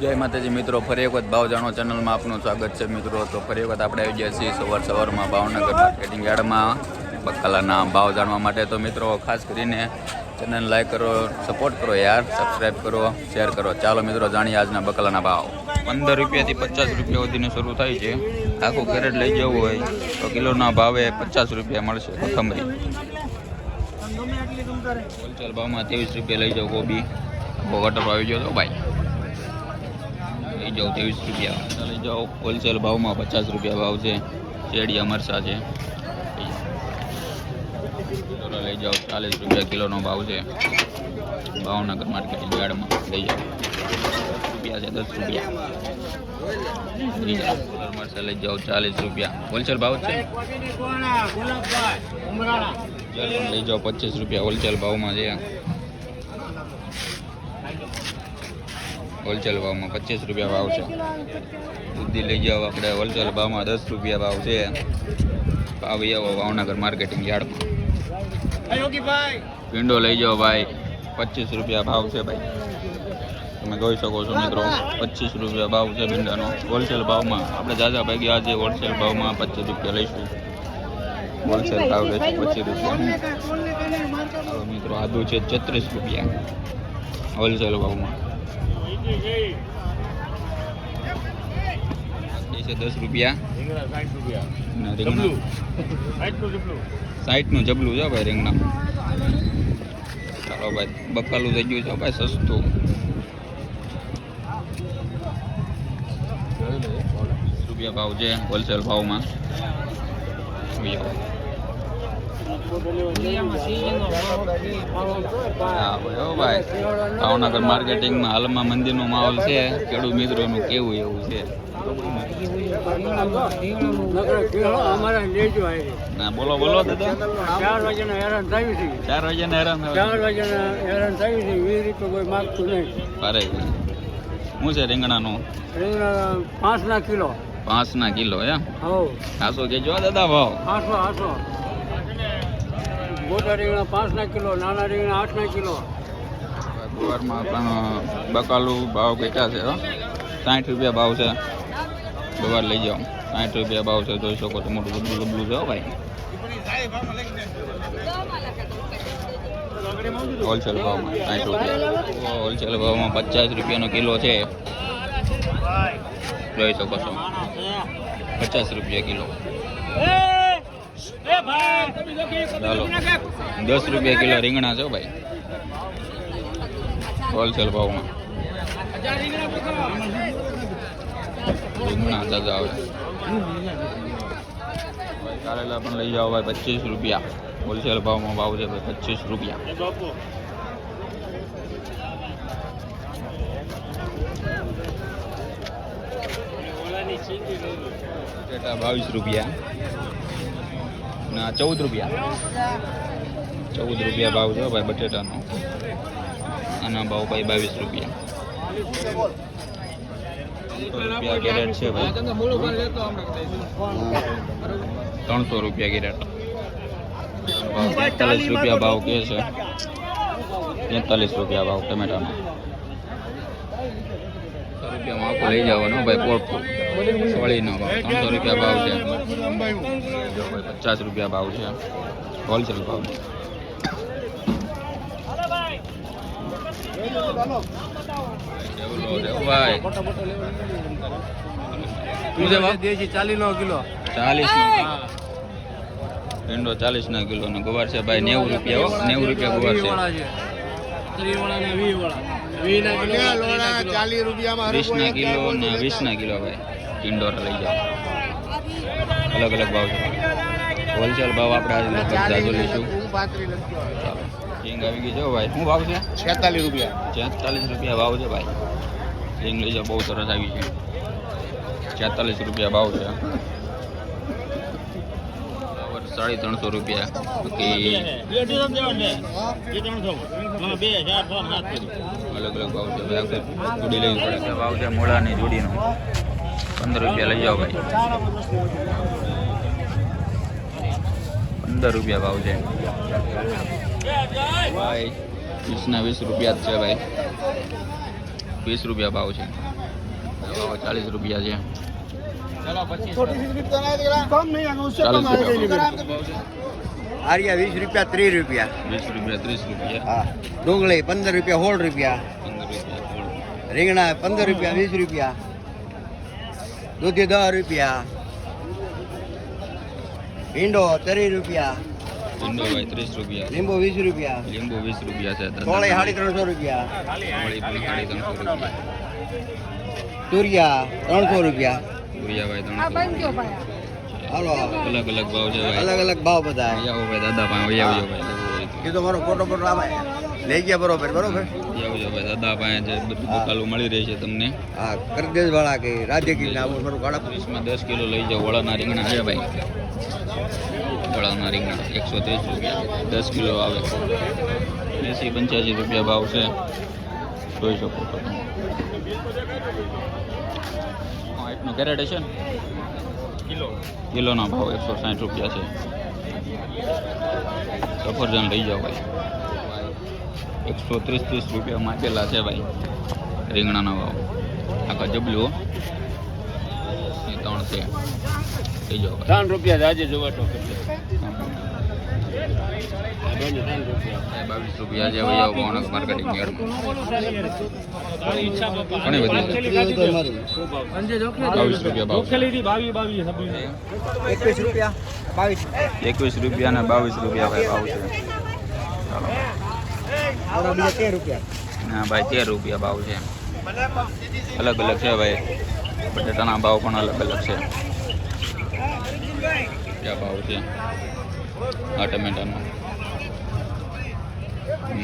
જય માતાજી મિત્રો ફરી એક વખત ભાવ જાણો ચેનલમાં આપનું સ્વાગત છે મિત્રો. તો ફરી એક વખત આપણે આવી ગયા છીએ સવાર સવારમાં ભાવનગર માર્કેટિંગ યાર્ડમાં બકાલાના ભાવ જાણવા માટે. તો મિત્રો ખાસ કરીને ચેનલ લાઈક કરો સપોર્ટ કરો યાર સબસ્ક્રાઈબ કરો શેર કરો. ચાલો મિત્રો જાણીએ આજના બકાલાના ભાવ. પંદર રૂપિયાથી પચાસ રૂપિયા સુધીનું શરૂ થાય છે. આખું કેરેટ લઈ જવું હોય તો કિલોના ભાવે પચાસ રૂપિયા મળશે કોથમરી. હોલસેલ ભાવમાં ત્રેવીસ રૂપિયા લઈ જાઓ કોબી. કટર આવી ગયો તો ભાઈ. લઈ જાઓ ત્રેવીસ રૂપિયા. લઈ જાઓ હોલસેલ ભાવમાં પચાસ રૂપિયા ભાવ છે. શેડિયા મરસા છે. લઈ જાઓ. ચાલીસ રૂપિયા કિલોનો ભાવ છે. ભાવનગર માર્કેટિંગ યાર્ડમાં લઈ જાઓ. રૂપિયા છે દસ રૂપિયા. મરચાં લઈ જાઓ. ચાલીસ રૂપિયા. હોલસેલ ભાવ છે? લઈ જાઓ. પચીસ રૂપિયા હોલસેલ ભાવમાં છે. હોલસેલ ભાવમાં પચીસ રૂપિયા ભાવ છે. દૂધી લઈ જાઓ આપણે હોલસેલ ભાવમાં દસ રૂપિયા ભાવ છે. ભાવ આવો ભાવનગર માર્કેટિંગ યાર્ડમાં. ભીંડો લઈ જાઓ ભાઈ. પચીસ રૂપિયા ભાવ છે ભાઈ. તમે જોઈ શકો છો મિત્રો, પચીસ રૂપિયા ભાવ છે ભીંડાનો. હોલસેલ ભાવમાં આપણે જાજા ભાઈ આજે હોલસેલ ભાવમાં પચીસ રૂપિયા લઈશું. હોલસેલ ભાવ લઈશું પચીસ રૂપિયા. મિત્રો, આદુ છે છત્રીસ રૂપિયા. હોલસેલ ભાવમાં. દસ રૂપિયા. સાઈઠનું જબલું. છે ભાઈ રીંગણા. ચાલો ભાઈ બકાલું થઈ ગયું છે ભાઈ સસ્તું. રૂપિયા ભાવ છે? હોલસેલ ભાવમાં. ભાઈ ભાવનગર માર્કેટિંગમાં હાલમાં મંદિરનો માહોલ છે. ખેડૂત મિત્રોનું કેવું એવું છે? ના બોલો બોલો દાદા. ચાર વાગ્યાના હેરાન થયું છે ચાર વાગ્યાને હેરાન ચાર વાગ્યાના હેરાન થયું છે વીસ રૂપિયા કોઈ માગતું નહીં અરે શું છે રીંગણાનું? રીંગણા પાંચના કિલો. પાંચ ના કિલો એમ? હો આસો કેજો દાદા ભાવ. આઠસો આઠસો મોટા રીંગણા પાંચના કિલો નાના રીંગણા આઠના કિલો. ગુવારમાં પણ બકાલું ભાવ કેટલા છે હો. સાઠ રૂપિયા ભાવ છે. ગુવાર લઈ જાઓ. સાઠ રૂપિયા ભાવ છે જોઈ શકો છો મોટું ગબલું ગબલું છે ભાઈ. હોલસેલ ભાવમાં સાઠ રૂપિયા. હોલસેલ ભાવમાં પચાસ રૂપિયાનો કિલો છે. જોઈ શકો છો. પચાસ રૂપિયા કિલો. ચાલો. દસ રૂપિયા કિલો રીંગણા છો ભાઈ. હોલસેલ ભાવમાં. રીંગણા દાદા આવે. કારેલા પણ લઈ જાઓ ભાઈ, પચીસ રૂપિયા. હોલસેલ ભાવમાં ભાવ છે ભાઈ, પચીસ રૂપિયા. બાવીસ રૂપિયા. ના, ચૌદ રૂપિયા. ચૌદ રૂપિયા ભાવ છે ભાઈ, બટેટાનો. આના ભાવ ભાઈ બાવીસ રૂપિયા. રૂપિયા કેરેટ છે ભાઈ. ત્રણસો રૂપિયા કેરેટ. તેતાલીસ રૂપિયા ભાવ કે છે. તેતાલીસ રૂપિયા ભાવ ટમેટાનો. રૂપિયામાં લઈ જવાનો ભાઈ પોટકું સોળીનો ભાવ ત્રણસો રૂપિયા ભાવ છે. પચાસ રૂપિયા ભાવ છે. હોલસેલ ભાવ. ડેવલો દેવભાઈ શું ભાવ? દેશી ચાલીસ નો કિલો ચાલીસ ભીંડો ચાલીસ ના કિલો નો ગુવાર છે ભાઈ નેવું રૂપિયા નેવું રૂપિયા ગુવાર છે. વીસ ના કિલો ને વીસ ના કિલો ભાઈ. ટિંડોરા લઈ જાઓ. અલગ અલગ ભાવ છે. હોલસેલ ભાવ આપણે આજે જાજુ લઈશું. કિંગ આવી ગઈ છે ભાઈ. શું ભાવ છે? છેતાલીસ રૂપિયા. છેતાલીસ રૂપિયા ભાવ છે ભાઈ. કિંગ લઈ જાઓ બહુ સરસ આવી છે છેતાલીસ રૂપિયા ભાવ છે. સાડી ત્રણસો રૂપિયા. અલગ અલગ ભાવ છે. જોડી લેવી પડે ભાવ છે મોળાની જોડીનો. પંદર રૂપિયા લઈ જાઓ ભાઈ. પંદર રૂપિયા ભાવ છે. ભાઈ વીસના વીસ રૂપિયા જ છે ભાઈ. વીસ રૂપિયા ભાવ છે. ચાલીસ રૂપિયા છે. આર્યા વીસ રૂપિયા ત્રીસ રૂપિયા. વીસ રૂપિયા ત્રીસ રૂપિયા. હા. ડુંગળી પંદર રૂપિયા સોળ રૂપિયા. રીંગણા પંદર રૂપિયા વીસ રૂપિયા. દૂધી દસ રૂપિયા. ભીંડો ત્રીસ રૂપિયા. ભીંડો ભાઈ ત્રીસ રૂપિયા. લીંબુ વીસ રૂપિયા. લીંબુ વીસ રૂપિયા છે સોળી સાડી ત્રણસો રૂપિયા. ત્રણસો તુરિયા ત્રણસો રૂપિયા. ભૂરિયા ભાઈ ત્રણસો હાલો અલગ અલગ ભાવ છે અલગ અલગ ભાવ બધા દાદા ભાઈ તો. મારો ફોટો ફોટો આમાં લઈ ગયા બરોબર બરોબર? એવું છે ભાઈ દાદા પાસે છે બધું હા. મળી રહે છે તમને. હા કરદેશ વાળા કે રાધેગીર ના આવું મારું ગાડા ત્રીસમાં દસ કિલો લઈ જાઓ વડાના રીંગણા. છે ભાઈ? વડાના રીંગણા એકસો ત્રીસ રૂપિયા. દસ કિલો આવે. એંસી પંચ્યાસી રૂપિયા ભાવ છે. જોઈ શકો છો તમે. એટલું કેરેટ છે ને? કિલો કિલોનો ભાવ એકસો સાઠ રૂપિયા છે. સફરજન લઈ જાઓ ભાઈ. એકસો ત્રીસ ત્રીસ રૂપિયા માટેલા છે ભાઈ રીંગણાનો ભાવ આખા જબલું હો. એ ત્રણ છે. લઈ જાઓ ભાઈ. ત્રણ રૂપિયા આજે જોવા તો બાવીસ રૂપિયા છે ભાઈ આવો ભાવનગર માર્કેટિંગ યાર્ડમાં ઘણી બધી. છે બાવીસ રૂપિયા ભાવ. છે. એકવીસ રૂપિયા બાવીસ. એકવીસ રૂપિયા ને બાવીસ રૂપિયા ભાઈ ભાવ છે. ચાલો. આવડા બીજા તેર રૂપિયા. ના ભાઈ તેર રૂપિયા ભાવ છે. અલગ અલગ છે ભાઈ. બટેટાના ભાવ પણ અલગ અલગ છે. ક્યાં ભાવ છે. આ ટમેટાનો.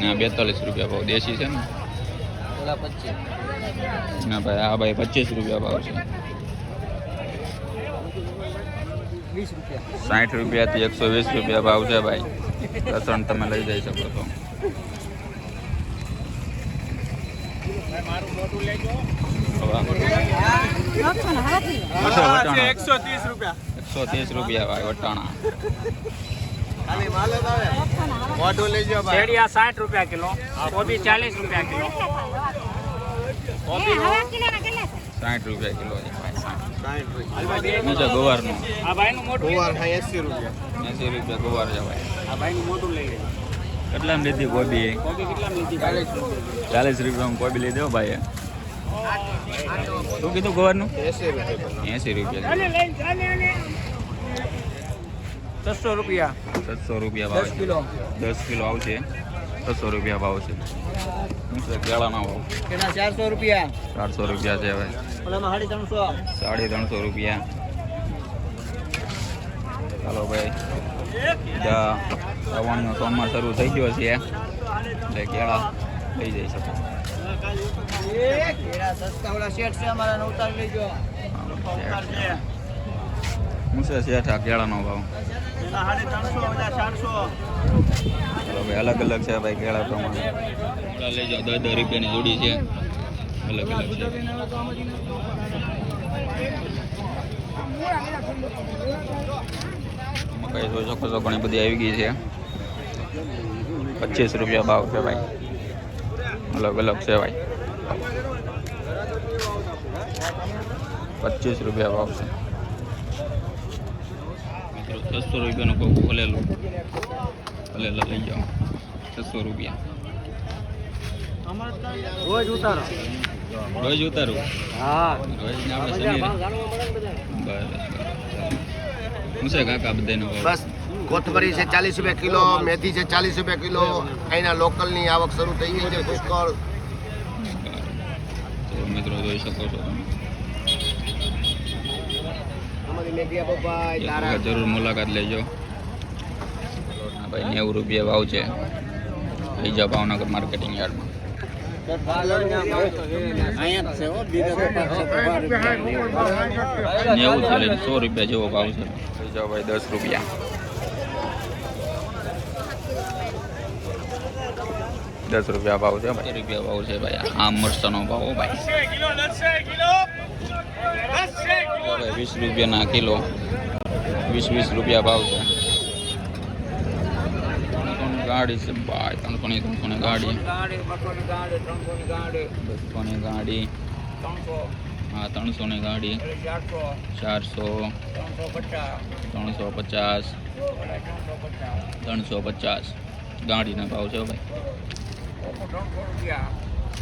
ના બેતાલીસ રૂપિયા ભાવ. દેશી છે ને? ના ભાઈ આ ભાઈ પચીસ રૂપિયા ભાવ છે. સાઠ રૂપિયાથી એકસો વીસ રૂપિયા ભાવ છે ભાઈ. લસણ તમે લઈ જઈ શકો છો. એકસો ત્રીસ રૂપિયા ભાઈ વટાણા ખાલી માલ જ આવે મોઢું લઈ જાઓ ભાઈ શેરડિયા સાઠ રૂપિયા કિલો. કોબી ચાલીસ રૂપિયા કિલો સાઠ રૂપિયા કિલો છે ભાઈ સાઠ સાઠ રૂપિયા શું છે ગોવારનું આ ભાઈનું મોટું ગુવાર હા એસી રૂપિયા એંસી રૂપિયા ગોવાર છે ભાઈ આ ભાઈનું મોટું લઈ લે કેટલામ લીધી કોબી? કેટલા ચાલીસ રૂપિયા ચાલીસ રૂપિયામાં કોબી લીધી હો ભાઈ શું કીધું ગોવારનું? એસી રૂપિયા છસો રૂપિયા. છસો રૂપિયા ભાવ કિલો. દસ કિલો આવશે છસો રૂપિયા ભાવ છે. શું છે કેળાનો ભાવ? કેના ચારસો રૂપિયા. ચારસો રૂપિયા છે ભાઈ સાડી ત્રણસો. સાડી ત્રણસો રૂપિયા. ચાલો ભાઈ. શ્રાવણનો સોમવાર શરૂ થઈ ગયો છે. એટલે કેળા લઈ જઈ શકો કેળા સસ્તા છે શેઠ આ કેળાનો ભાવ? અલગ અલગ છે ભાઈ કેળા પ્રમાણે. લઈ જાઓ દસ દસ રૂપિયાની જોડી છે. અલગ અલગ છે. મકાઈ જોઈ શકો છો ઘણી બધી આવી ગઈ છે. પચીસ રૂપિયા ભાવ છે ભાઈ. અલગ અલગ છે ભાઈ. પચીસ રૂપિયા ભાવ છે. મિત્રો છસો રૂપિયાનું કોક ખોલેલું ખોલેલા લઈ જાઓ. છસો રૂપિયા. રોજ ઉતારો. રોજ ઉતારું? હા. રોજ ને આપણે બસ કાકા બધાનો બસ. કોથમરી છે ચાલીસ રૂપિયા કિલો મેથી છે ચાલીસ રૂપિયા કિલો. અહીંના લોકલની આવક શરૂ થઈ ગઈ છે પુષ્કળ. તો મિત્રો જોઈ શકો છો જરૂર મુલાકાત લેજો. ભાઈ નેવું રૂપિયા ભાવ છે. લઈ જાઓ ભાવનગર માર્કેટિંગ યાર્ડમાં. નેવું છે સો રૂપિયા જેવો ભાવ છે. લઈ જાઓ ભાઈ દસ રૂપિયા. દસ રૂપિયા ભાવ છે ભાઈ. રૂપિયા ભાવ છે ભાઈ. આ મરચાનો ભાવ ભાઈ. ભાઈ વીસ રૂપિયાના કિલો. વીસ વીસ રૂપિયા ભાવ છે. ગાડી છે ભાઈ. ત્રણસોની ત્રણસોની ગાડી. બસોની ગાડી ત્રણસોની ગાડી. ચારસો ત્રણસો ની ગાડી. ચારસો. ત્રણસો પચાસ. ત્રણસો પચાસ. ગાડીના ભાવ છે ભાઈ.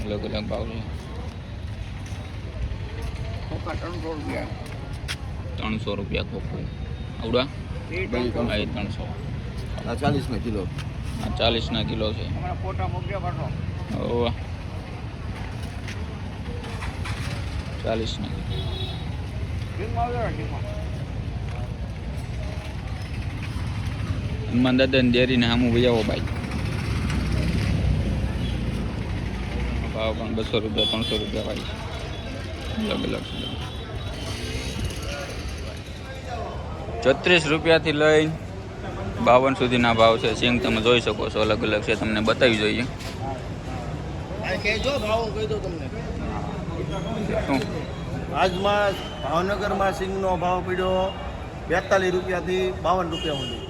અલગ અલગ ભાવ છે. ત્રણસો રૂપિયા ખોખું. આવડા? એ ત્રણસો. હા ચાલીસનો કિલો. ચાલીસના કિલો છે હમણાં ફોટા મૂક્યા પાછો ઓવા ચાલીસના કિલો ટીમમાં આવ્યો ને. ટીમમાં હનુમાન દાદાની ડેરીને સામું વૈયાવો ભાઈ ભાવ પણ બસો રૂપિયા, ત્રણસો રૂપિયા ભાઈ અલગ અલગ છત્રીસ રૂપિયાથી લઈ બાવન સુધીના ભાવ છે. સિંગ, તમે જોઈ શકો છો. અલગ અલગ છે. તમને બતાવી જોઈએ. કહેજો, ભાવ કહી દો તમને. આજમાં ભાવનગરમાં સિંગનો ભાવ પડ્યો બેતાલીસ રૂપિયાથી બાવન રૂપિયા સુધી.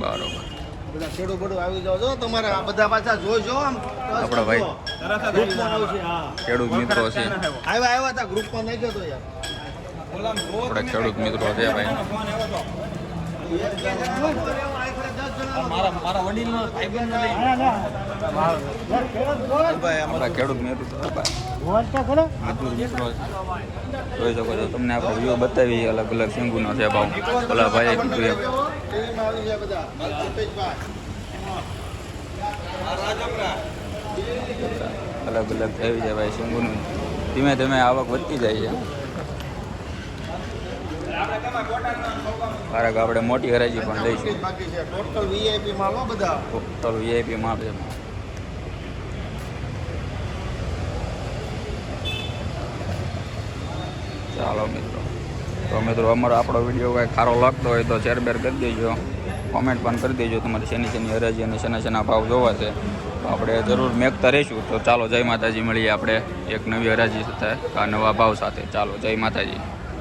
બરોબર. બધા ખેડૂત બડું આવી જાવ છો તમારે આ બધા પાછા જોઈજો આમ. આપણા ભાઈ. ગ્રુપમાં હા. ખેડૂત મિત્રો છે. આવ્યા. આવ્યા હતા ગ્રુપમાં નહીં ગયો તો યાર. આપણા ખેડૂત મિત્રો છે ભાઈ. આપણા ખેડૂત છે ભાઈ. મિત્રો જોઈ શકો છો તમને આપણે વ્યૂ બતાવી અલગ અલગ સિંગુનો છે ભાવ. ઓલા ભાઈએ કીધું એમ. અલગ અલગ થઈ જાય ભાઈ સિંગુનું ધીમે ધીમે આવક વધતી જાય છે. કારક આપણે મોટી હરાજી પણ લઈશું ટોટલ વીઆઈપી માલ બધા. ટોટલ વીઆઈપી માં છે. ચાલો મિત્રો. તો મિત્રો, અમારો આપણો વીડિયો કાંઈ ખારો લાગતો હોય તો શેર બેર કરી દેજો. કોમેન્ટ પણ કરી દેજો. તમારી શેની શેની હરાજી અને શેના શેના ભાવ જોવા છે. તો આપણે જરૂર મેકતા રહીશું. તો ચાલો જય માતાજી. મળીએ આપણે એક નવી હરાજી સાથે. નવા ભાવ સાથે. ચાલો જય માતાજી.